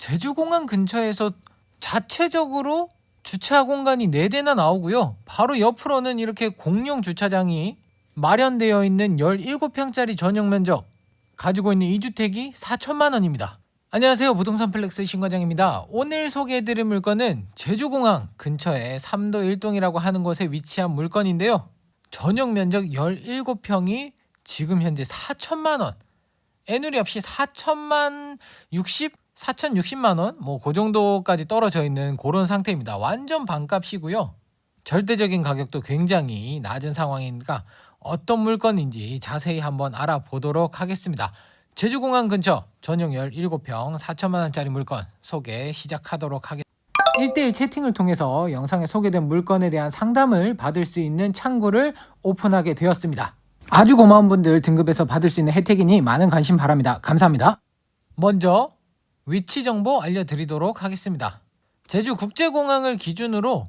제주공항 근처에서 자체적으로 주차 공간이 4대나 나오고요. 바로 옆으로는 이렇게 공용 주차장이 마련되어 있는 17평짜리 전용 면적 가지고 있는 이 주택이 4천만 원입니다. 안녕하세요. 부동산 플렉스 신과장입니다. 오늘 소개해드릴 물건은 제주공항 근처에 3도 1동이라고 하는 곳에 위치한 물건인데요. 전용 면적 17평이 지금 현재 4천만 원. 애누리 없이 4천만 60, 4,060만 원, 뭐 그 정도까지 떨어져 있는 그런 상태입니다. 완전 반값이고요. 절대적인 가격도 굉장히 낮은 상황이니까 어떤 물건인지 자세히 한번 알아보도록 하겠습니다. 제주공항 근처 전용 17평 4천만 원짜리 물건 소개 시작하도록 하겠습니다. 1대1 채팅을 통해서 영상에 소개된 물건에 대한 상담을 받을 수 있는 창구를 오픈하게 되었습니다. 아주 고마운 분들 등급에서 받을 수 있는 혜택이니 많은 관심 바랍니다. 감사합니다. 먼저 위치 정보 알려드리도록 하겠습니다. 제주 국제공항을 기준으로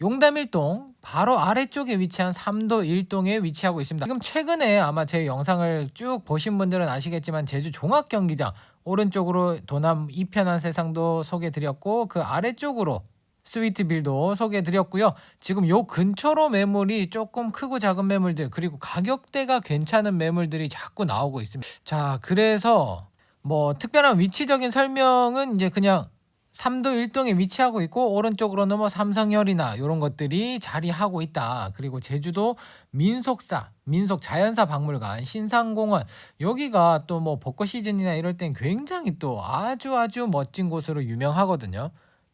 용담 1동 바로 아래쪽에 위치한 3도 1동에 위치하고 있습니다. 지금 최근에 아마 제 영상을 쭉 보신 분들은 아시겠지만 제주 종합 경기장 오른쪽으로 도남 이편한 세상도 소개 드렸고 그 아래쪽으로 스위트 빌도 소개 드렸고요. 지금 요 근처로 매물이 조금 크고 작은 매물들 그리고 가격대가 괜찮은 매물들이 자꾸 나오고 있습니다. 자, 그래서 뭐 특별한 위치적인 설명은 이제 그냥 3도 1동에 위치하고 있고 오른쪽으로는 뭐 삼성열이나 이런 것들이 자리하고 있다. 그리고 제주도 민속사, 민속 자연사 박물관, 신상공원 여기가 또 뭐 벚꽃 시즌이나 이럴 땐 굉장히 또 아주 아주 멋진 곳으로 유명하거든요.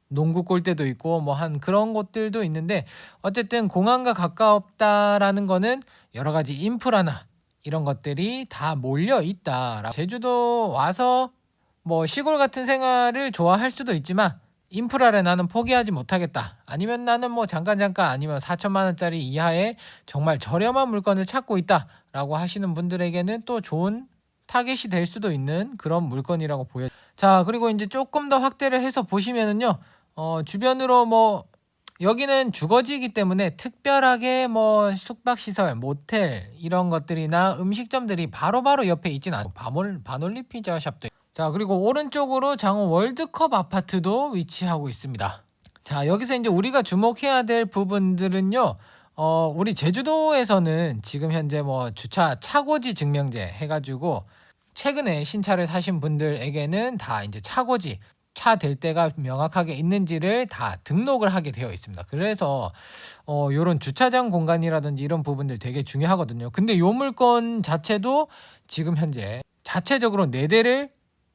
농구 골대도 있고 뭐 한 그런 곳들도 있는데 어쨌든 공항과 가깝다라는 거는 여러 가지 인프라나 이런 것들이 다 몰려 있다. 제주도 와서 뭐 시골 같은 생활을 좋아할 수도 있지만 인프라를 나는 포기하지 못하겠다. 아니면 나는 뭐 잠깐 잠깐 아니면 4천만 원짜리 이하의 정말 저렴한 물건을 찾고 있다라고 하시는 분들에게는 또 좋은 타겟이 될 수도 있는 그런 물건이라고 보여. 자 그리고 이제 조금 더 확대를 해서 보시면은요. 어, 주변으로 뭐 여기는 주거지이기 때문에 특별하게 뭐 숙박시설, 모텔 이런 것들이나 음식점들이 바로바로 옆에 있진 않고 바몰, 바놀리 피자 샵도 자 그리고 오른쪽으로 장원 월드컵 아파트도 위치하고 있습니다. 자 여기서 이제 우리가 주목해야 될 부분들은요. 어 우리 제주도에서는 지금 현재 뭐 주차 차고지 증명제 해가지고 최근에 신차를 사신 분들에게는 다 이제 차고지 차 될 때가 명확하게 있는지를 다 등록을 하게 되어 있습니다. 그래서 어 요런 주차장 공간이라든지 이런 부분들 되게 중요하거든요. 근데 요 물건 자체도 지금 현재 자체적으로 네 대를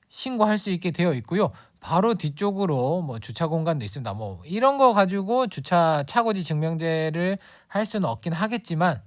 신고할 수 있게 되어 있고요. 바로 뒤쪽으로 뭐 주차 공간도 있습니다. 뭐 이런 거 가지고 주차 차고지 증명제를 할 수는 없긴 하겠지만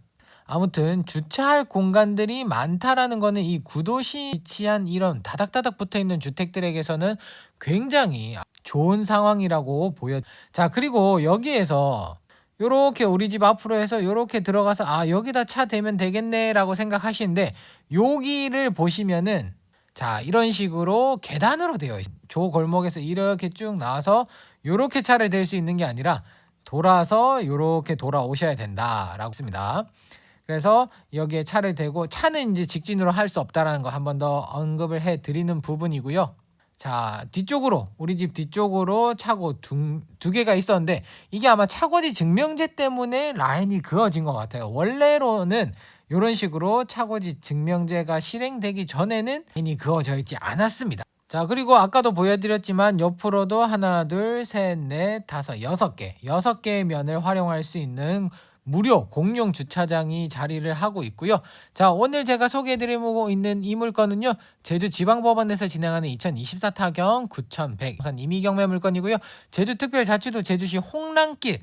아무튼 주차할 공간들이 많다라는 거는 이 구도시 위치한 이런 다닥다닥 붙어 있는 주택들에게서는 굉장히 좋은 상황이라고 보여. 자, 그리고 여기에서 요렇게 우리 집 앞으로 해서 요렇게 들어가서 아, 여기다 차 대면 되겠네라고 생각하시는데 여기를 보시면은 자, 이런 식으로 계단으로 되어 있습니다. 조 골목에서 이렇게 쭉 나와서 요렇게 차를 댈 수 있는 게 아니라 돌아서 요렇게 돌아오셔야 된다라고 했습니다. 그래서 여기에 차를 대고 차는 이제 직진으로 할 수 없다라는 거 한 번 더 언급을 해 드리는 부분이고요. 자, 뒤쪽으로 우리 집 뒤쪽으로 차고 두, 두 개가 있었는데 이게 아마 차고지 증명제 때문에 라인이 그어진 것 같아요. 원래로는 이런 식으로 차고지 증명제가 실행되기 전에는 라인이 그어져 있지 않았습니다. 자, 그리고 아까도 보여드렸지만 옆으로도 하나, 둘, 셋, 넷, 다섯, 여섯 개, 여섯 개의 면을 활용할 수 있는 무료 공용 주차장이 자리를 하고 있고요. 자, 오늘 제가 소개해드리고 있는 이 물건은요, 제주지방법원에서 진행하는 2024 타경 9100 우선 임의경매 물건이고요. 제주특별자치도 제주시 홍랑길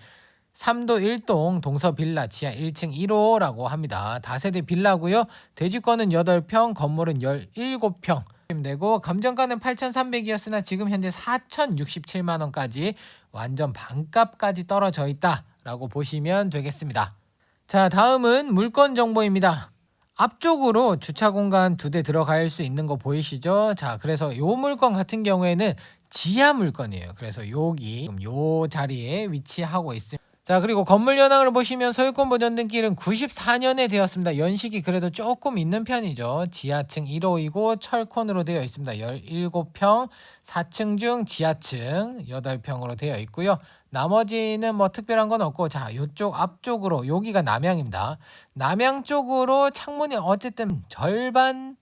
3도 1동 동서 빌라 지하 1층 1호라고 합니다. 다세대 빌라고요. 대지권은 8평, 건물은 17평. 되고 감정가는 8,300이었으나 지금 현재 4,067만 원까지 완전 반값까지 떨어져 있다 라고 보시면 되겠습니다. 자, 다음은 물건 정보입니다. 앞쪽으로 주차 공간 두 대 들어갈 수 있는 거 보이시죠? 자, 그래서 요 물건 같은 경우에는 지하 물건이에요. 그래서 여기 요 자리에 위치하고 있습니다. 자 그리고 건물 현황을 보시면 소유권 보존된 길은 94년에 되었습니다. 연식이 그래도 조금 있는 편이죠. 지하층 1호이고 철콘으로 되어 있습니다. 17평 4층 중 지하층 8평으로 되어 있고요. 나머지는 뭐 특별한 건 없고 자 요쪽 앞쪽으로 여기가 남향입니다. 남향 쪽으로 창문이 어쨌든 절반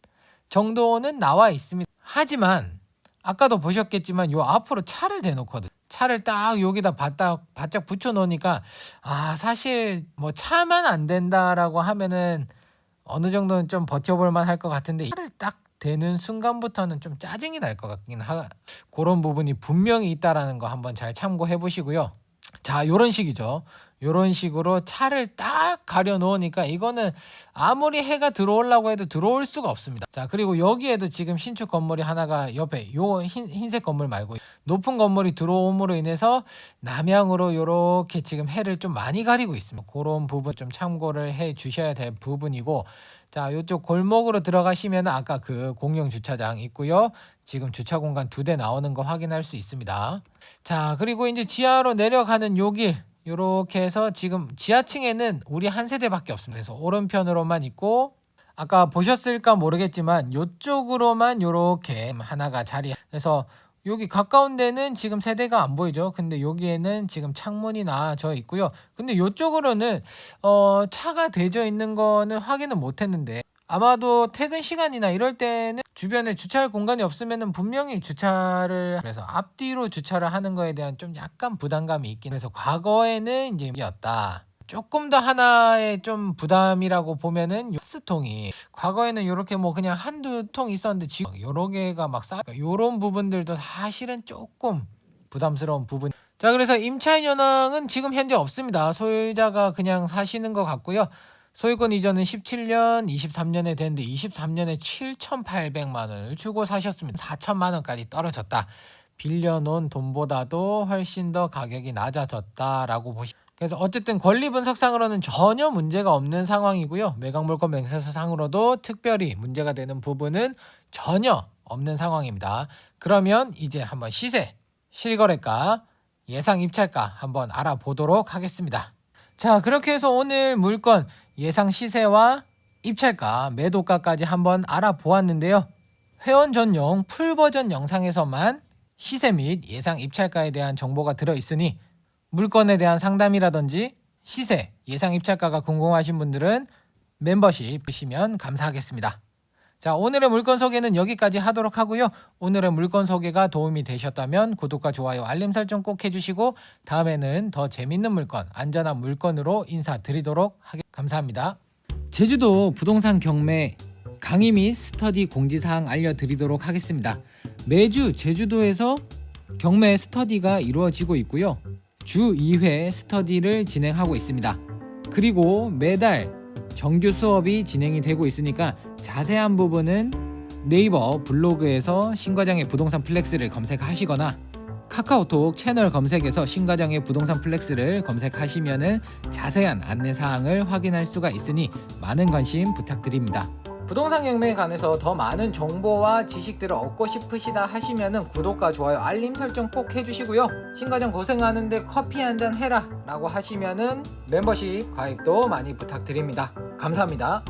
정도는 나와 있습니다. 하지만 아까도 보셨겠지만 요 앞으로 차를 대놓거든. 차를 딱 여기다 바짝 바짝 붙여 놓으니까 아 사실 뭐 차만 안 된다라고 하면은 어느 정도는 좀 버텨볼 만할 것 같은데 차를 딱 대는 순간부터는 좀 짜증이 날 것 같긴 하 그런 부분이 분명히 있다라는 거 한번 잘 참고해 보시고요. 자, 요런 식이죠. 요런 식으로 차를 딱 가려 놓으니까 이거는 아무리 해가 들어오려고 해도 들어올 수가 없습니다. 자, 그리고 여기에도 지금 신축 건물이 하나가 옆에 요 흰, 흰색 건물 말고 높은 건물이 들어옴으로 인해서 남향으로 요렇게 지금 해를 좀 많이 가리고 있습니다. 그런 부분 좀 참고를 해 주셔야 될 부분이고 자, 요쪽 골목으로 들어가시면 아까 그 공영 주차장 있고요. 지금 주차 공간 두 대 나오는 거 확인할 수 있습니다. 자, 그리고 이제 지하로 내려가는 요 길, 요렇게 해서 지금 지하층에는 우리 한 세대밖에 없습니다. 그래서 오른편으로만 있고, 아까 보셨을까 모르겠지만, 요쪽으로만 요렇게 하나가 자리, 그래서 여기 가까운 데는 지금 세대가 안 보이죠. 근데 여기에는 지금 창문이 나져 있고요. 근데 요쪽으로는 어 차가 대져 있는 거는 확인은 못 했는데 아마도 퇴근 시간이나 이럴 때는 주변에 주차할 공간이 없으면은 분명히 주차를 그래서 앞뒤로 주차를 하는 거에 대한 좀 약간 부담감이 있긴 해서 과거에는 이제 이었다. 조금 더 하나의 좀 부담이라고 보면은 가스통이 과거에는 이렇게 뭐 그냥 한두 통 있었는데 지금 여러 개가 막 쌓여 요런 부분들도 사실은 조금 부담스러운 부분. 자 그래서 임차인 현황은 지금 현재 없습니다. 소유자가 그냥 사시는 것 같고요. 소유권 이전은 17년, 23년에 됐는데 23년에 7,800만 원을 주고 사셨습니다. 4천만 원까지 떨어졌다. 빌려놓은 돈보다도 훨씬 더 가격이 낮아졌다라고 보시. 그래서 어쨌든 권리 분석상으로는 전혀 문제가 없는 상황이고요. 매각 물건 명세서 상으로도 특별히 문제가 되는 부분은 전혀 없는 상황입니다. 그러면 이제 한번 시세, 실거래가, 예상 입찰가 한번 알아보도록 하겠습니다. 자, 그렇게 해서 오늘 물건 예상 시세와 입찰가, 매도가까지 한번 알아보았는데요. 회원 전용 풀 버전 영상에서만 시세 및 예상 입찰가에 대한 정보가 들어 있으니 물건에 대한 상담이라든지 시세, 예상 입찰가가 궁금하신 분들은 멤버십 보시면 감사하겠습니다. 자, 오늘의 물건 소개는 여기까지 하도록 하고요. 오늘의 물건 소개가 도움이 되셨다면 구독과 좋아요, 알림 설정 꼭 해주시고 다음에는 더 재밌는 물건, 안전한 물건으로 인사드리도록 하겠습니다. 감사합니다. 제주도 부동산 경매 강의 및 스터디 공지사항 알려드리도록 하겠습니다. 매주 제주도에서 경매 스터디가 이루어지고 있고요. 주 2회 스터디를 진행하고 있습니다. 그리고 매달 정규 수업이 진행이 되고 있으니까 자세한 부분은 네이버 블로그에서 신과장의 부동산 플렉스를 검색하시거나 카카오톡 채널 검색에서 신과장의 부동산 플렉스를 검색하시면은 자세한 안내 사항을 확인할 수가 있으니 많은 관심 부탁드립니다. 부동산 경매에 관해서 더 많은 정보와 지식들을 얻고 싶으시다 하시면은 구독과 좋아요, 알림 설정 꼭 해주시고요. 신과장 고생하는데 커피 한 잔 해라 라고 하시면은 멤버십 가입도 많이 부탁드립니다. 감사합니다.